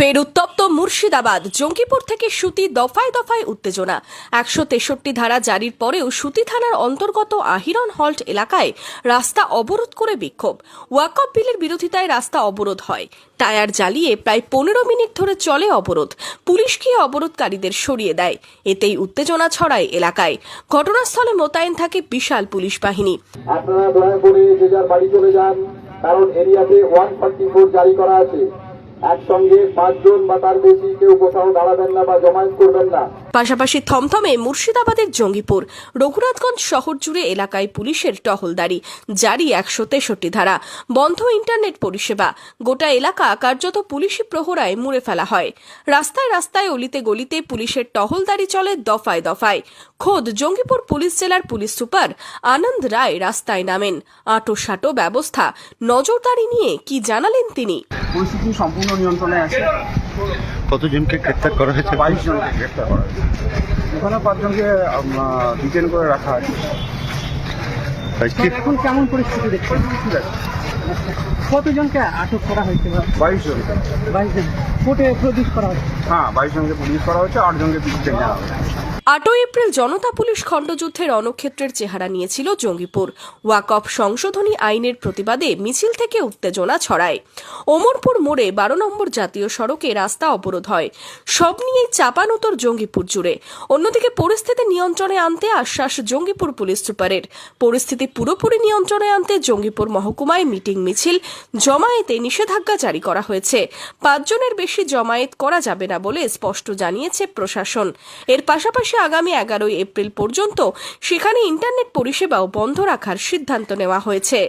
ফের উত্তপ্ত মুর্শিদাবাদ, জঙ্গিপুর থেকে সুতি দফায় দফায় উত্তেজনা। একশো তেষট্টি ধারা জারির পরেও সুতি থানার অন্তর্গত আহিরন হল্ট এলাকায় রাস্তা অবরোধ করে বিক্ষোভ। ওয়াকফ বিলের বিরোধিতায় রাস্তা অবরোধ হয়। টায়ার জ্বালিয়ে প্রায় পনেরো মিনিট ধরে চলে অবরোধ। পুলিশ গিয়ে অবরোধকারীদের সরিয়ে দেয়। এতেই উত্তেজনা ছড়ায় এলাকায়। ঘটনাস্থলে মোতায়েন থাকে বিশাল পুলিশ বাহিনী। কারণ এরিয়াতে ওয়ান ফোর জারি করা আছে। একসঙ্গে পাঁচজন বা তার বেশি কেউ কোথাও দাঁড়াবেন না বা জমায়েত করবেন না। পাশাপাশি থমথমে মুর্শিদাবাদের জঙ্গিপুর রঘুনাথগঞ্জ শহর জুড়ে এলাকায় পুলিশের টহলদারি জারি একশো তেষট্টি ধারা বন্ধ ইন্টারনেট পরিষেবা গোটা এলাকা কার্যত পুলিশি প্রহরায় মুড়ে ফেলা হয়। রাস্তায় রাস্তায় অলিতে গলিতে পুলিশের টহলদারি চলে দফায় দফায়। খোদ জঙ্গিপুর পুলিশ জেলার পুলিশ সুপার আনন্দ রায় রাস্তায় নামেন। আটো সাটো ব্যবস্থা নজরদারি নিয়ে কি জানালেন তিনি? পরিস্থিতি সম্পূর্ণ নিয়ন্ত্রণে আছে। কতজনকে গ্রেপ্তার করা হয়েছে? বাইশ জনকে গ্রেপ্তার করা হয়েছে। ওখানে পাঁচজনকে ডিটেন করে রাখা আছে আজকে এখন কেমন পরিস্থিতি দেখছেন? ঠিক আছে কতজনকে আটক করা হয়েছে? বাইশ জনকে বাইরে কোর্টে প্রডিউস করা হয়েছে? হ্যাঁ বাইশ জনকে পুলিশ করা হচ্ছে আট জনকে ডিটেন নেওয়া হয়েছে। আটই এপ্রিল জনতা পুলিশ খণ্ডযুদ্ধের রণক্ষেত্রের চেহারা নিয়েছিল জঙ্গিপুর। ওয়াকফ সংশোধনী আইনের প্রতিবাদে মিছিল থেকে উত্তেজনা ছড়ায়। ওমরপুর মোড়ে বারো নম্বর জাতীয় সড়কে রাস্তা অবরোধ হয়। সব নিয়েই চাপানোতর জঙ্গিপুর জুড়ে। অন্যদিকে পরিস্থিতি নিয়ন্ত্রণে আনতে আশ্বাস জঙ্গিপুর পুলিশ সুপারের। পরিস্থিতি পুরোপুরি নিয়ন্ত্রণে আনতে জঙ্গিপুর মহকুমায় মিটিং মিছিল, জমায়েতে নিষেধাজ্ঞা জারি করা হয়েছে। পাঁচজনের বেশি জমায়েত করা যাবে না বলে স্পষ্ট জানিয়েছে প্রশাসন। এর পাশাপাশি আগামী এগারোই এপ্রিল পর্যন্ত সেখানে ইন্টারনেট পরিষেবাও বন্ধ রাখার সিদ্ধান্ত নেওয়া হয়েছে।